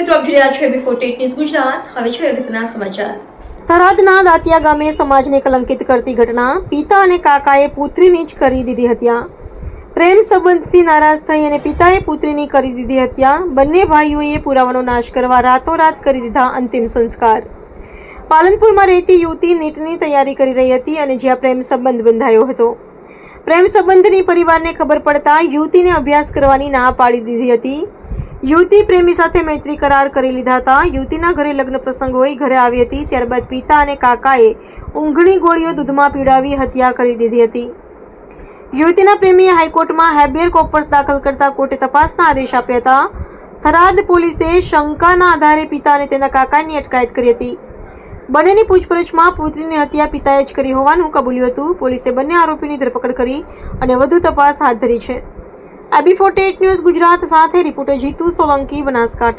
મિત્રો આપ જોઈ રહ્યા છો એબી ફોર્ટી ન્યૂઝ ગુજરાત. હવે છે અગત્યના સમાચાર. થરાદના દાંતિયા ગામે સમાજને કલંકિત કરતી ઘટના પિતા અને કાકાએ પુત્રીની જ કરી દીધી હત્યા. પ્રેમ સંબંધથી નારાજ થઈ અને પિતાએ પુત્રીની કરી દીધી હત્યા. બંને ભાઈઓએ પુરાવાનો નાશ કરવા રાતોરાત કરી દીધા અંતિમ સંસ્કાર. પાલનપુરમાં રહેતી યુવતી નીટની તૈયારી કરી રહી હતી અને જ્યાં પ્રેમ સંબંધ બંધાયો હતો. પ્રેમ સંબંધની પરિવારને ખબર પડતા યુવતીને અભ્યાસ કરવાની ના પાડી દીધી હતી. યુવતી પ્રેમી સાથે મૈત્રી કરાર કરી લીધા હતા. યુવતીના ઘરે લગ્ન પ્રસંગ હોય ઘરે આવી હતી, ત્યારબાદ પિતા અને કાકાએ ઊંઘણી ગોળીઓ દૂધમાં પીડાવી હત્યા કરી દીધી હતી. યુવતીના પ્રેમીએ હાઈકોર્ટમાં હેબિયર કોર્પસ દાખલ કરતા કોર્ટે તપાસના આદેશ આપ્યા હતા. થરાદ પોલીસે શંકાના આધારે પિતા અને તેના કાકાની અટકાયત કરી હતી. બંનેની પૂછપરછમાં પુત્રીની હત્યા પિતાએ જ કરી હોવાનું કબૂલ્યું હતું. પોલીસે બંને આરોપીની ધરપકડ કરી અને વધુ તપાસ હાથ ધરી છે. આબી ફોર્ટેટ ન્યૂઝ ગુજરાત સાથે રિપોર્ટર જીતુ સોલંકી બનાસકાંઠા.